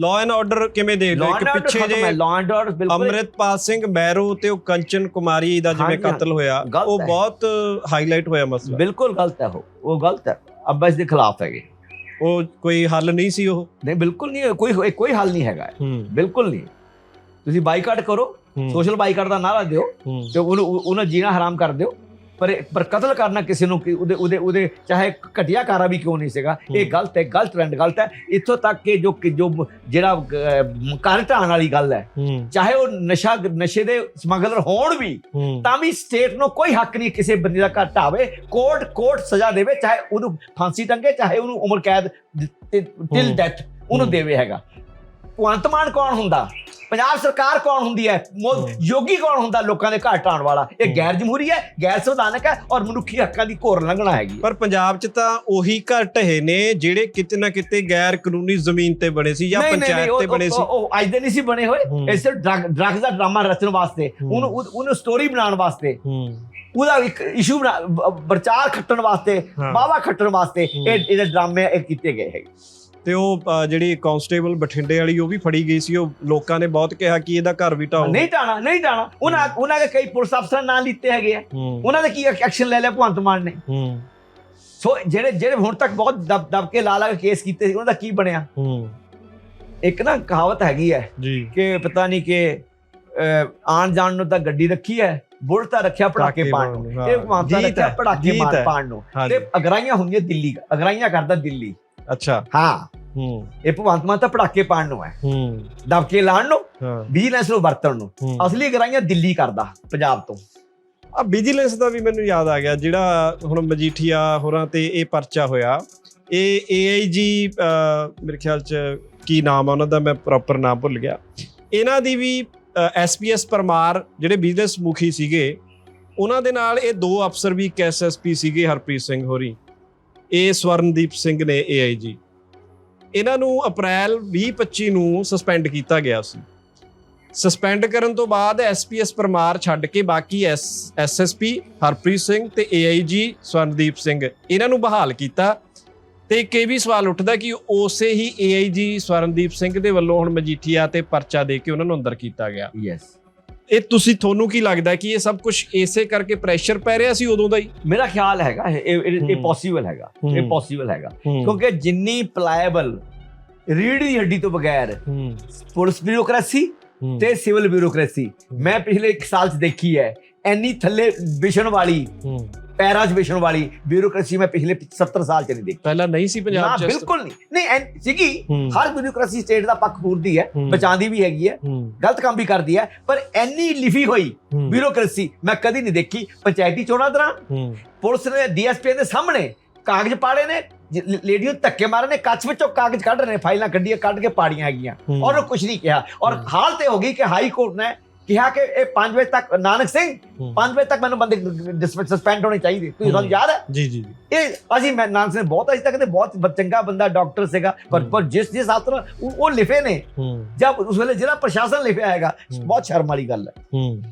Law and order ਕਿਵੇਂ ਦੇਖਦੇ ਹੋ? ਕਿ ਪਿੱਛੇ ਜੇ ਲਾਅ ਐਂਡ ਆਰਡਰ ਬਿਲਕੁਲ ਅਮਰਿਤਪਾਲ ਸਿੰਘ ਬੈਰੂ ਤੇ ਉਹ ਕੰਚਨ ਕੁਮਾਰੀ ਦਾ ਜਿਵੇਂ ਕਤਲ ਹੋਇਆ ਉਹ ਬਹੁਤ ਹਾਈਲਾਈਟ ਹੋਇਆ ਮਸਲਾ। ਬਿਲਕੁਲ ਗਲਤ ਹੈ ਉਹ ਗਲਤ ਹੈ। ਅਬਸ ਦੇ ਖਿਲਾਫ ਹੈਗੇ। ਉਹ ਕੋਈ ਹੱਲ ਨਹੀਂ ਸੀ ਉਹ? ਨਹੀਂ ਬਿਲਕੁਲ ਨਹੀਂ ਕੋਈ ਕੋਈ ਹੱਲ ਨਹੀਂ ਹੈਗਾ। ਬਿਲਕੁਲ ਨਹੀਂ। ਤੁਸੀਂ ਬਾਈਕਾਟ ਕਰੋ ਸੋਸ਼ਲ ਬਾਈਕਾਟ ਦਾ ਨਾਰਾ ਦਿਓ ਤੇ ਉਹਨੂੰ ਉਹਨਾਂ ਜੀਣਾ ਹਰਾਮ ਕਰ ਦਿਓ। ਪਰ ਪਰ ਕਤਲ ਕਰਨਾ ਕਿਸੇ ਨੂੰ ਕਿ ਉਹਦੇ ਉਹਦੇ ਉਹਦੇ ਚਾਹੇ ਘਟਿਆ ਕਾਰਾ ਵੀ ਕਿਉਂ ਨਹੀਂ ਸੀਗਾ ਇਹ। ਗਲਤ ਹੈ ਗਲਤ ਟ੍ਰੈਂਡ ਗਲਤ ਹੈ ਇੱਥੋਂ ਤੱਕ ਕਿ ਜੋ ਜੋ ਜਿਹੜਾ ਘਰ ਢਾਣ ਵਾਲੀ ਗੱਲ ਹੈ ਚਾਹੇ ਉਹ ਨਸ਼ਾ ਨਸ਼ੇ ਦੇ ਸਮਗਲਰ ਹੋਣ ਵੀ ਤਾਂ ਵੀ ਸਟੇਟ ਨੂੰ ਕੋਈ ਹੱਕ ਨਹੀਂ ਕਿਸੇ ਬੰਦੇ ਦਾ ਘਰ ਢਾਵੇ ਕੋਰਟ ਕੋਰਟ ਸਜ਼ਾ ਦੇਵੇ ਚਾਹੇ ਉਹਨੂੰ ਫਾਂਸੀ ਟੰਗੇ ਚਾਹੇ ਉਹਨੂੰ ਉਮਰ ਕੈਦ ਟਿਲ। ਡੈਥ ਉਹਨੂੰ। ਦੇਵੇ ਹੈਗਾ ਭਗਵੰਤ ਮਾਨ ਕੌਣ ਹੁੰਦਾ? ਪੰਜਾਬ ਸਰਕਾਰ ਕੌਣ ਹੁੰਦੀ ਹੈ। ਯੋਗੀ ਕੌਣ ਹੁੰਦਾ ਲੋਕਾਂ ਦੇ ਘਰ ਢਾਣ ਵਾਲਾ? ਇਹ। ਗੈਰ ਜਮਹੂਰੀ ਹੈ ਗੈਰ ਸੰਵਿਧਾਨਕ ਹੈ ਔਰ ਮਨੁੱਖੀ ਹੱਕਾਂ ਦੀ ਘੋਰ ਲੰਘਣਾ ਹੈਗੀ ਪਰ ਪੰਜਾਬ 'ਚ ਤਾਂ ਉਹੀ ਘਰ ਢਹੇ ਨੇ ਜਿਹੜੇ ਕਿਤੇ ਨਾ ਕਿਤੇ ਗੈਰ ਕਾਨੂੰਨੀ ਜ਼ਮੀਨ ਤੇ ਬਣੇ ਸੀ ਜਾਂ ਪੰਚਾਇਤ ਤੇ ਬਣੇ ਸੀ। ਉਹ ਅੱਜ ਦੇ ਨਹੀਂ ਸੀ ਬਣੇ ਹੋਏ। ਸਿਰਫ ਡਰਗ ਦਾ ਡਰਾਮਾ ਰਚਣ ਵਾਸਤੇ। ਉਹਨੂੰ ਉਹ- ਉਹਨੂੰ ਸਟੋਰੀ ਬਣਾਉਣ ਵਾਸਤੇ। ਉਹਦਾ ਇੱਕ ਇਸ਼ੂ ਪ੍ਰਚਾਰ ਖੱਟਣ ਵਾਸਤੇ। ਬਾਵਾ ਖੱਟਣ ਵਾਸਤੇ। ਇਹ ਇਹਦੇ ਡਰਾਮੇ ਇਹ ਕੀਤੇ ਗਏ ਹੈ ਤੇ ਉਹ ਅ, ਜਿਹੜੀ ਕਾਂਸਟੇਬਲ ਬਠਿੰਡੇ ਵਾਲੀ ਉਹ ਵੀ ਫੜੀ ਗਈ ਸੀ। ਉਹ ਲੋਕਾਂ ਨੇ ਬਹੁਤ ਕਿਹਾ ਕਿ ਇਹਦਾ ਘਰ ਵੀ ਢਾਓ ਨਹੀਂ ਟਾਣਾ ਨਹੀਂ ਟਾਣਾ ਉਹਨਾਂ ਉਹਨਾਂ ਦੇ ਕਈ ਪੁਲਿਸ ਅਫਸਰ ਨਾਂ ਲਿੱਤੇ ਹੈਗੇ ਆ। ਹੂੰ। ਉਹਨਾਂ ਦੇ ਕੀ ਐਕਸ਼ਨ ਲੈ ਲਿਆ ਭਗਵੰਤ ਮਾਨ ਨੇ? ਹੂੰ। ਸੋ ਜਿਹੜੇ ਜਿਹੜੇ ਹੁਣ ਤੱਕ ਬਹੁਤ ਦਬ ਦਬ ਕੇ ਲਾ ਲਾ ਕੇ ਕੇਸ ਕੀਤੇ ਸੀ ਉਹਨਾਂ ਦਾ ਕੀ ਬਣਿਆ? ਹੂੰ। ਇੱਕ ਨਾ ਕਹਾਵਤ ਹੈਗੀ ਹੈ ਜੀ। ਕਿ ਪਤਾ ਨਹੀਂ ਕਿ ਅਹ, ਆਣ ਜਾਣ ਨੂੰ ਤਾਂ ਗੱਡੀ ਰੱਖੀ ਹੈ ਬੁਲਟ ਤਾਂ ਰੱਖਿਆ ਪੜਾਕੇ ਪਟਾਕੇ ਪਾਣ ਪਾਉਣ ਨੂੰ। ਨੂੰ, ਇਹ ਹਾਂ। ਗੀਤ ਰੱਖਿਆ ਹੈ, ਪੜਾਕੇ ਹੈ। ਪਾਣ ਨੂੰ। ਹਾਂਜੀ। ਤੇ ਅਗਰਾਈਆਂ ਹੁੰਦੀਆਂ ਦਿੱਲੀ ਅਗਰਾਈਆਂ ਕਰਦਾ ਦਿੱਲੀ। ਅੱਛਾ। ਹਾਂ। ਹੂੰ। ਇਹ ਭਗਵੰਤ ਮਾਨ ਤਾਂ ਪੜਾਕੇ ਪਾਣ ਨੂੰ ਹੈ। ਹੂੰ। ਦਬਕੇ ਲਾਣ ਨੂੰ ਹਾਂ। ਬਿਜ਼ਨਸ ਨੂੰ ਵਰਤਣ ਨੂੰ। ਹੂੰ। ਅਸਲੀ ਅਗਰਾਈਆਂ ਦਿੱਲੀ ਕਰਦਾ ਪੰਜਾਬ ਤੋਂ। ਆ ਵਿਜੀਲੈਂਸ ਦਾ ਵੀ ਮੈਨੂੰ ਯਾਦ ਆ ਗਿਆ ਜਿਹੜਾ ਹੁਣ ਮਜੀਠੀਆ ਹੋਰਾਂ ਤੇ ਇਹ ਪਰਚਾ ਹੋਇਆ। ਇਹ ਏਆਈਜੀ ਮੇਰੇ ਖਿਆਲ ਚ ਕੀ ਨਾਮ ਆ ਉਹਨਾਂ ਦਾ ਮੈਂ ਪ੍ਰੋਪਰ ਨਾਮ ਭੁੱਲ ਗਿਆ। ਇਹਨਾਂ ਦੀ ਵੀ ਐਸਪੀਐਸ ਪਰਮਾਰ ਜਿਹੜੇ ਬਿਜ਼ਨਸ ਮੁਖੀ ਸੀਗੇ ਉਹਨਾਂ ਦੇ ਨਾਲ ਇਹ ਦੋ ਅਫਸਰ ਵੀ ਇੱਕ ਐਸਐਸਪੀ ਸੀਗੇ ਹਰਪ੍ਰੀਤ ਸਿੰਘ ਹੋਰੀ। ਇਹ ਸਵਰਨਦੀਪ ਸਿੰਘ ਨੇ ਏਆਈਜੀ ਇਹਨਾਂ ਨੂੰ ਅਪ੍ਰੈਲ 2025 ਨੂੰ ਸਸਪੈਂਡ ਕੀਤਾ ਗਿਆ ਸੀ। ਸਸਪੈਂਡ ਕਰਨ ਤੋਂ ਬਾਅਦ ਐਸਪੀਐਸ ਪਰਮਾਰ ਛੱਡ ਕੇ ਬਾਕੀ ਐਸ ਐਸਐਸਪੀ ਹਰਪ੍ਰੀਤ ਸਿੰਘ ਤੇ ਏਆਈਜੀ ਸਵਰਨਦੀਪ ਸਿੰਘ ਇਹਨਾਂ ਨੂੰ ਬਹਾਲ ਕੀਤਾ। ਤੇ ਇੱਕ ਇਹ ਵੀ ਸਵਾਲ ਉੱਠਦਾ ਕਿ ਉਸੇ ਹੀ ਏਆਈਜੀ ਸਵਰਨਦੀਪ ਸਿੰਘ ਦੇ ਵੱਲੋਂ ਹੁਣ ਮਜੀਠੀਆ ਤੇ ਪਰਚਾ ਦੇ ਕੇ ਉਹਨਾਂ ਨੂੰ ਅੰਦਰ ਕੀਤਾ ਗਿਆ। ਯੈਸ ਇਹ ਤੁਸੀਂ ਤੁਹਾਨੂੰ ਕੀ ਲੱਗਦਾ ਕਿ ਇਹ ਸਭ ਕੁਝ ਇਸੇ ਕਰਕੇ ਪ੍ਰੈਸ਼ਰ ਪੈ ਰਿਹਾ ਸੀ ਉਦੋਂ ਦਾ ਹੀ? ਮੇਰਾ ਖਿਆਲ ਹੈਗਾ ਇਹ। ਪੋਸੀਬਲ ਹੈਗਾ ਇਹ। ਪੋਸੀਬਲ ਹੈਗਾ। ਕਿਉਂਕਿ ਜਿੰਨੀ ਪਲਾਏਬਲ ਰੀੜ ਦੀ ਹੱਡੀ ਤੋਂ ਬਗੈਰ ਪੁਲਿਸ ਬਿਊਰੋਕ੍ਰੇਸੀ ਤੇ ਸਿਵਲ ਬਿਊਰੋਕ੍ਰੇਸੀ ਮੈਂ ਪਿਛਲੇ 1 ਸਾਲ ਚ ਦੇਖੀ ਹੈ ਐਨੀ ਥੱਲੇ ਵਿਸ਼ਣ ਵਾਲੀ ਹੂੰ ਪੈਰਾਂ 'ਚ ਵਿਸ਼ਣ ਵਾਲੀ ਬਿਊਰੋਕ੍ਰੇਸੀ ਮੈਂ ਪਿਛਲੇ 70 ਸਾਲ ਚ ਨਹੀਂ ਦੇਖੀ। ਪਹਿਲਾਂ ਨਹੀਂ ਸੀ ਨਾ ਪੰਜਾਬ ਚ ਇਸ- ਬਿਲਕੁਲ ਨਹੀਂ। ਨਹੀਂ ਸੀਗੀ ਹਰ ਬਿਊਰੋਕ੍ਰੇਸੀ ਸਟੇਟ ਦਾ ਪੱਖ ਪੂਰਦੀ ਹੈ। ਬਚਾਉਂਦੀ ਵੀ ਹੈਗੀ ਹੈ ਗਲਤ ਕੰਮ ਵੀ ਕਰਦੀ ਹੈ ਪਰ ਐਨੀ ਲਿਫੀ ਹੋਈ ਬਿਊਰੋਕ੍ਰੇਸੀ ਮੈਂ ਕਦੀ ਨਹੀਂ ਦੇਖੀ। ਪੰਚਾਇਤੀ ਚੋਣਾਂ ਦੌਰਾਨ ਪੁਲਿਸ ਨੇ ਡੀਐਸਪੀ ਦੇ ਸਾਹਮਣੇ ਕਾਗਜ਼ ਪਾੜੇ ਨੇ ਜ- ਲ- ਲੇਡੀ ਨੂੰ ਧੱਕੇ ਮਾਰੇ ਨੇ ਕੱਚ ਵਿੱਚੋਂ ਕਾਗਜ਼ ਕੱਢ ਰਹੇ ਨੇ ਫਾਈਲਾਂ ਕੱਢੀਆਂ ਕੱਢ ਕੇ ਪਾੜੀਆਂ ਹੈਗੀਆਂ। ਔਰ ਕੁਝ ਨਹੀਂ ਕਿਹਾ। ਔਰ ਹੂੰ। ਹਾਲ ਤੇ ਹੋ ਗਈ ਕਿ ਹਾਈ ਕੋਰਟ ਨੇ ਕਿਹਾ ਕਿ ਇਹ 5 ਵਜੇ ਤੱਕ ਨਾਨਕ ਸਿੰਘ ਹੂੰ। 5 ਵਜੇ ਤੱਕ ਮੈਨੂੰ ਬੰਦੇ ਸਸਪੈਂਡ ਹੋਣੇ ਚਾਹੀਦੇ ਤੁਸੀਂ ਤੁਹਾਨੂੰ। ਯਾਦ ਹੈ ਜੀ ਜੀ ਇਹ ਅਸੀਂ ਮੈਂ ਨਾਨਕ ਸਿੰਘ ਬਹੁਤ ਅਜੇ ਤੱਕ ਤੇ ਬਹੁਤ ਚੰਗਾ ਬੰਦਾ ਡਾਕਟਰ ਸੀਗਾ ਪਰ। ਪਰ ਜਿਸ ਜਿਸ ਨਾਲ ਉਹ ਲਿਖੇ ਨੇ ਜਦ ਉਸ ਵੇਲੇ ਜਿਹੜਾ ਪ੍ਰਸ਼ਾਸਨ ਲਿਖਿਆ ਹੈਗਾ। ਬਹੁਤ ਸ਼ਰਮ ਵਾਲੀ ਗੱਲ ਹੈ ਹੂੰ